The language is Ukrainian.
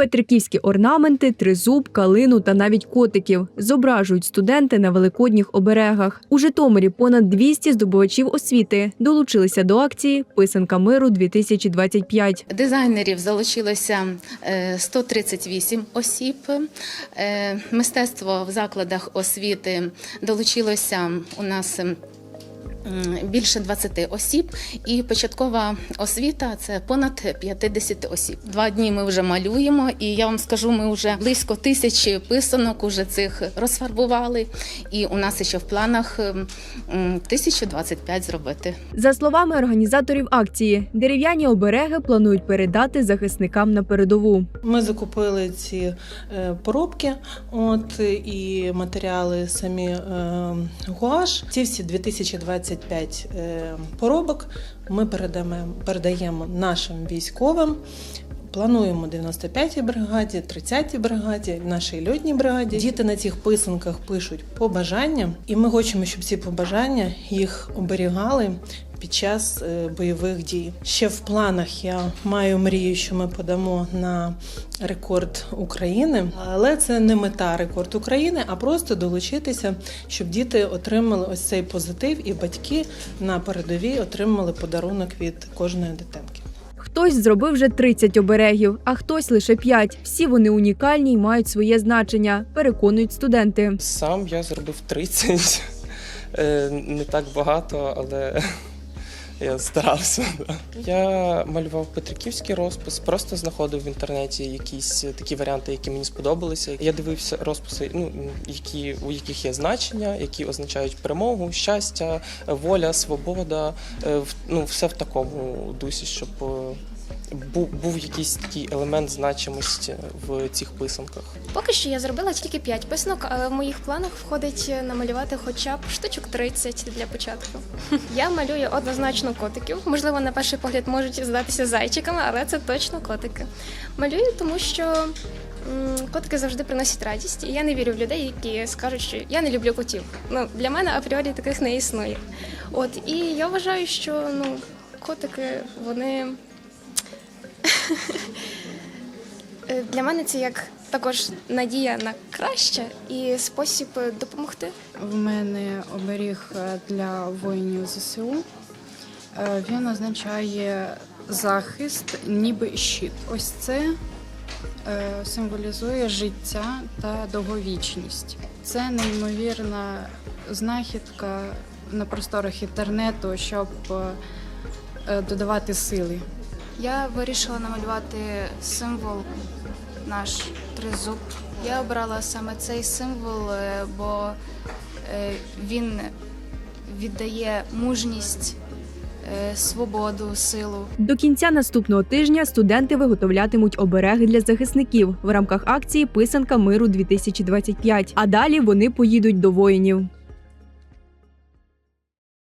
Петриківські орнаменти, тризуб, калину та навіть котиків зображують студенти на великодніх оберегах. У Житомирі понад 200 здобувачів освіти долучилися до акції Писанка миру 2025 Дизайнерів залучилося е, 138 осіб. Е, Мистецтво в закладах освіти долучилося у нас більше 20 осіб, і початкова освіта це понад 50 осіб. Два дні ми вже малюємо, і я вам скажу, ми вже близько тисячі писанок уже цих розфарбували. І у нас ще в планах 1025 зробити. За словами організаторів акції, дерев'яні обереги планують передати захисникам на передову. Ми закупили ці е, поробки, от і матеріали самі е, гуаш. Ці всі 2020 25 е, поробок. Ми передаємо, передаємо нашим військовим. Плануємо 95-й бригаді, 30-й бригаді, нашій льотній бригаді. Діти на цих писанках пишуть побажання, і ми хочемо, щоб ці побажання їх оберігали під час е, бойових дій. Ще в планах я маю мрію, що ми подамо на рекорд України, але це не мета рекорд України, а просто долучитися, щоб діти отримали ось цей позитив, і батьки на передовій отримали подарунок від кожної дитинки. Хтось зробив вже 30 оберегів, а хтось лише 5. Всі вони унікальні й мають своє значення, переконують студенти. Сам я зробив 30. Е, Не так багато, але я старався. Я малював петриківський розпис, просто знаходив в інтернеті якісь такі варіанти, які мені сподобалися. Я дивився розписи, ну які у яких є значення, які означають перемогу, щастя, воля, свобода. Е, Ну, все в такому дусі, щоб е, був, був якийсь такий елемент значимості в цих писанках. Поки що я зробила тільки 5 писанок, але в моїх планах входить намалювати хоча б штучок 30 для початку. Я малюю однозначно котиків. Можливо, на перший погляд можуть здатися зайчиками, але це точно котики. Малюю, тому що котики завжди приносять радість, і я не вірю в людей, які скажуть, що я не люблю котів. Ну для мене апріорі таких не існує. От і я вважаю, що ну котики вони. Е, Для мене це як також надія на краще і спосіб е, допомогти. В мене оберіг е, для воїнів ЗСУ. Він означає захист, ніби щит. Ось це символізує життя та довговічність. Це неймовірна знахідка на просторах інтернету, щоб додавати сили. Я вирішила намалювати символ наш тризуб. Я обрала саме цей символ, е, бо е, він віддає мужність, е, свободу, силу. До кінця наступного тижня студенти виготовлятимуть обереги для захисників в рамках акції Писанка миру 2025 А далі вони поїдуть до воїнів.